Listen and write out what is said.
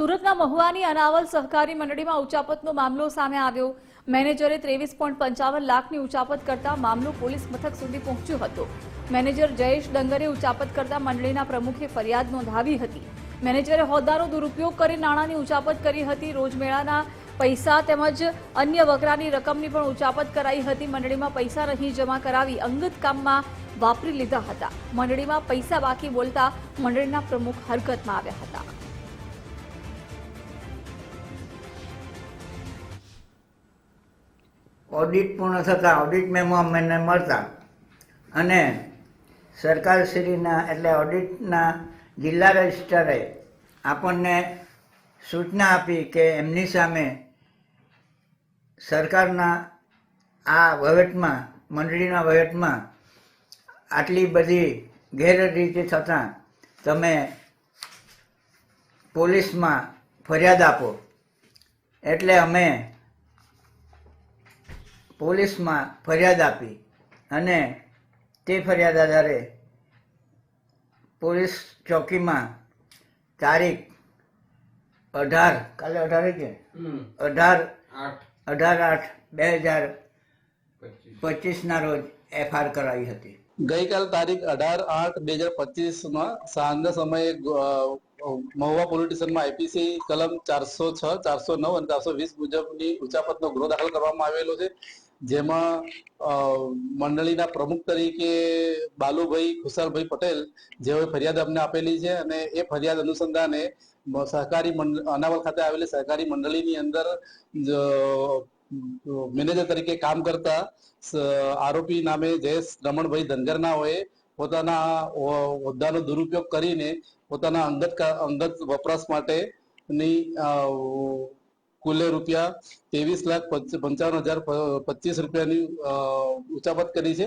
સુરતના મહુવાની અનાવલ સહકારી મંડળીમાં ઉચાપતનો મામલો સામે આવ્યો. મેનેજરે ત્રેવીસ પોઈન્ટ પંચાવન લાખની ઉચાપત કરતા મામલો પોલીસ મથક સુધી પહોંચ્યો હતો. મેનેજર જયેશ ડંગરે ઉચાપત કરતા મંડળીના પ્રમુખે ફરિયાદ નોંધાવી હતી. મેનેજરે હોદ્દાનો દુરુપયોગ કરી નાણાંની ઉચાપત કરી હતી, રોજમેળાના પૈસા તેમજ અન્ય વગરાની રકમની પણ ઉચાપત કરાઈ હતી. મંડળીમાં પૈસા નહીં જમા કરાવી અંગત કામમાં વાપરી લીધા હતા. મંડળીમાં પૈસા બાકી બોલતા મંડળીના પ્રમુખ હરકતમાં આવ્યા હતા. ઓડિટ પૂર્ણ થતાં ઓડિટ મેમો અમને મળતા. અને સરકારશ્રીના, એટલે ઓડિટના જિલ્લા રજિસ્ટરે આપણને સૂચના આપી કે એમની સામે સરકારના આ વહીવટમાં, મંડળીના વહીવટમાં આટલી બધી ગેરરીતિ થતાં તમે પોલીસમાં ફરિયાદ આપો. એટલે અમે પોલીસમાં ફરિયાદ આપી અને તે ફરિયાદ આધારે પોલીસ ચોકીમાં તારીખ અઢાર કાલે અઢાર કે? અઢાર આઠ. અઢાર આઠ બે હજાર પચીસના રોજ એફઆર કરાવી હતી. ગઈકાલ તારીખ અઢાર આઠ બે હજાર પચીસમાં સાંજના સમયે મહુવા પોલિટિશનમાં આઈપીસી કલમ ચારસો છ, ચારસો નવ અને ચારસો વીસ મુજબની ઉચાપતનો ગુનો દાખલ કરવામાં આવેલો છે. જેમાં મંડળીના પ્રમુખ તરીકે બાલુભાઈ ખુશાલભાઈ પટેલ, જેઓએ ફરિયાદ અમને આપેલી છે અને એ ફરિયાદ અનુસંધાને સહકારી અનાવલ ખાતે આવેલી સહકારી મંડળીની અંદર મેનેજર તરીકે કામ કરતા આરોપી નામે જયેશ રમણભાઈ ધનગરનાઓએ પોતાના હોદ્દાનો દુરુપયોગ કરીને પોતાના અંગત અંગત વપરાશ માટેની અ, કુલે રૂપિયા ત્રેવીસ લાખ પંચાવન હજાર પચીસ રૂપિયાની ઉચાપત કરી છે.